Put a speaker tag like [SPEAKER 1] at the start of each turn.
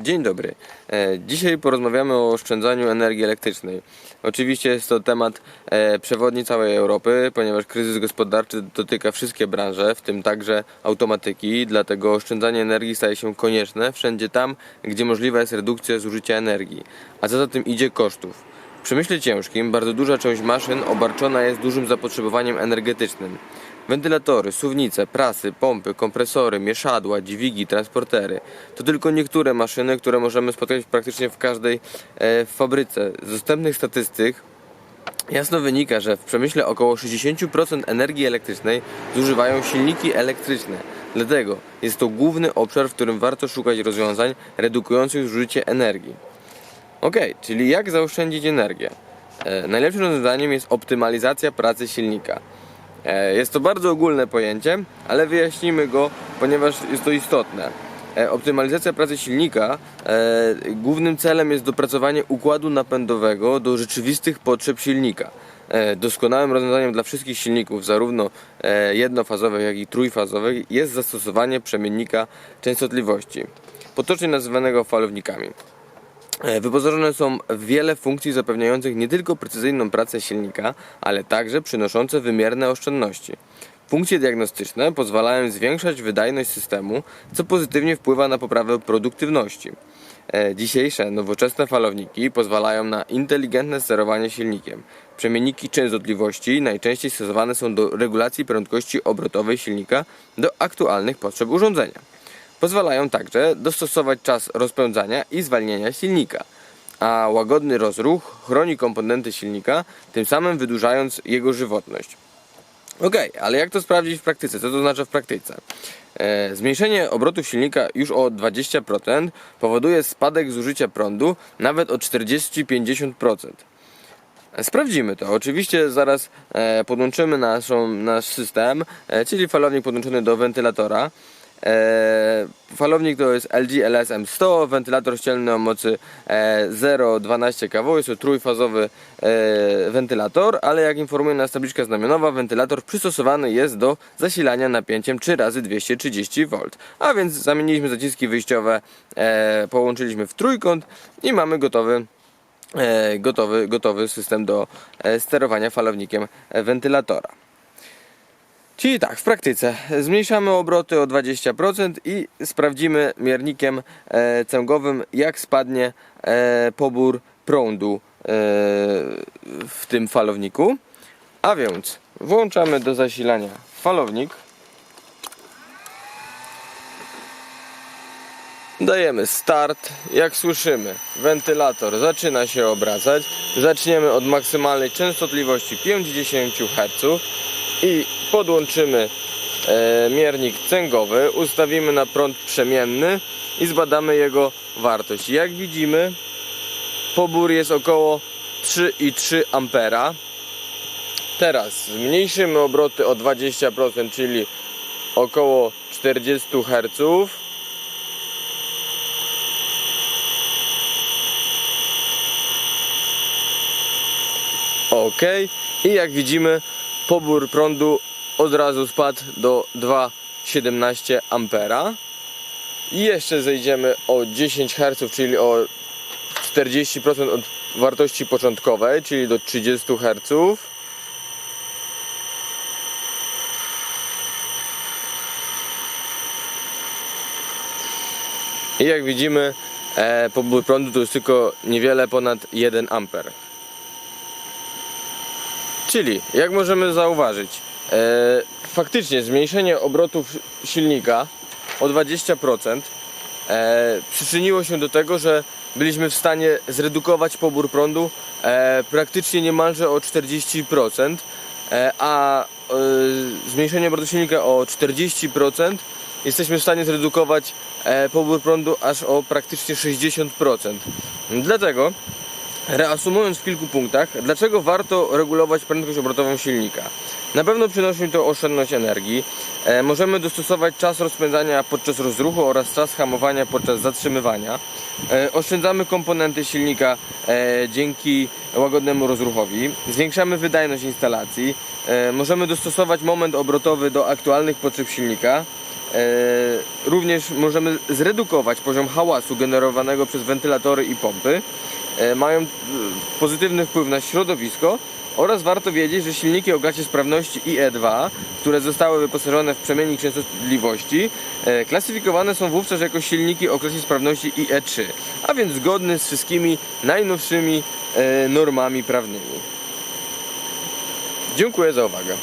[SPEAKER 1] Dzień dobry. E, Dzisiaj porozmawiamy o oszczędzaniu energii elektrycznej. Oczywiście jest to temat e, przewodni całej Europy, ponieważ kryzys gospodarczy dotyka wszystkie branże, w tym także automatyki, dlatego oszczędzanie energii staje się konieczne wszędzie tam, gdzie możliwa jest redukcja zużycia energii, a co za tym idzie kosztów. W przemyśle ciężkim bardzo duża część maszyn obarczona jest dużym zapotrzebowaniem energetycznym. Wentylatory, suwnice, prasy, pompy, kompresory, mieszadła, dźwigi, transportery to tylko niektóre maszyny, które możemy spotkać praktycznie w każdej e, fabryce. Z dostępnych statystyk jasno wynika, że w przemyśle około 60% energii elektrycznej zużywają silniki elektryczne. Dlatego jest to główny obszar, w którym warto szukać rozwiązań redukujących zużycie energii. Ok, czyli jak zaoszczędzić energię? E, najlepszym rozwiązaniem jest optymalizacja pracy silnika. E, jest to bardzo ogólne pojęcie, ale wyjaśnimy go, ponieważ jest to istotne. E, optymalizacja pracy silnika e, głównym celem jest dopracowanie układu napędowego do rzeczywistych potrzeb silnika. Doskonałym rozwiązaniem dla wszystkich silników, zarówno jednofazowych, jak i trójfazowych, jest zastosowanie przemiennika częstotliwości, potocznie nazywanego falownikami. E, Wyposażone są w wiele funkcji zapewniających nie tylko precyzyjną pracę silnika, ale także przynoszące wymierne oszczędności. Funkcje diagnostyczne pozwalają zwiększać wydajność systemu, co pozytywnie wpływa na poprawę produktywności. E, Dzisiejsze nowoczesne falowniki pozwalają na inteligentne sterowanie silnikiem. Przemienniki częstotliwości najczęściej stosowane są do regulacji prędkości obrotowej silnika do aktualnych potrzeb urządzenia. Pozwalają także dostosować czas rozpędzania i zwalniania silnika, a łagodny rozruch chroni komponenty silnika, tym samym wydłużając jego żywotność. Ok, ale jak to sprawdzić w praktyce? Co to znaczy w praktyce? E, zmniejszenie obrotów silnika już o 20% powoduje spadek zużycia prądu nawet o 40-50%. Sprawdzimy to. Oczywiście zaraz e, podłączymy naszą, nasz system, e, czyli falownik podłączony do wentylatora. E, falownik to jest LG LSM 100, wentylator ścielny o mocy e, 0,12 kW, jest to trójfazowy e, wentylator, ale jak informuje nas tabliczka znamionowa, wentylator przystosowany jest do zasilania napięciem 3 razy 230 V. A więc zamieniliśmy zaciski wyjściowe, e, połączyliśmy w trójkąt i mamy gotowy e, gotowy, gotowy system do e, sterowania falownikiem e, wentylatora. Czyli tak, w praktyce zmniejszamy obroty o 20% i sprawdzimy miernikiem e, cęgowym, jak spadnie e, pobór prądu e, w tym falowniku. A więc włączamy do zasilania falownik. Dajemy start. Jak słyszymy, wentylator zaczyna się obracać. Zaczniemy od maksymalnej częstotliwości 50 Hz i podłączymy e, miernik cęgowy, ustawimy na prąd przemienny i zbadamy jego wartość. Jak widzimy, pobór jest około 3,3 ampera. Teraz zmniejszymy obroty o 20%, czyli około 40 Hz. Ok. I jak widzimy, pobór prądu od razu spadł do 2,17 ampera. I jeszcze zejdziemy o 10 Hz, czyli o 40% od wartości początkowej, czyli do 30 Hz. I jak widzimy, e, pobór prądu to jest tylko niewiele ponad 1 amper. Czyli, jak możemy zauważyć, faktycznie zmniejszenie obrotów silnika o 20% e, przyczyniło się do tego, że byliśmy w stanie zredukować pobór prądu e, praktycznie niemalże o 40%, e, a e, zmniejszenie obrotu silnika o 40% jesteśmy w stanie zredukować e, pobór prądu aż o praktycznie 60%. Dlatego Reasumując w kilku punktach, dlaczego warto regulować prędkość obrotową silnika? Na pewno przynosi to oszczędność energii. E, możemy dostosować czas rozpędzania podczas rozruchu oraz czas hamowania podczas zatrzymywania. E, oszczędzamy komponenty silnika e, dzięki łagodnemu rozruchowi. Zwiększamy wydajność instalacji. E, możemy dostosować moment obrotowy do aktualnych potrzeb silnika. E, również możemy zredukować poziom hałasu generowanego przez wentylatory i pompy. E, mają e, pozytywny wpływ na środowisko oraz warto wiedzieć, że silniki o klasie sprawności IE2, które zostały wyposażone w przemiennik częstotliwości, e, klasyfikowane są wówczas jako silniki o klasie sprawności IE3, a więc zgodny z wszystkimi najnowszymi e, normami prawnymi. Dziękuję za uwagę.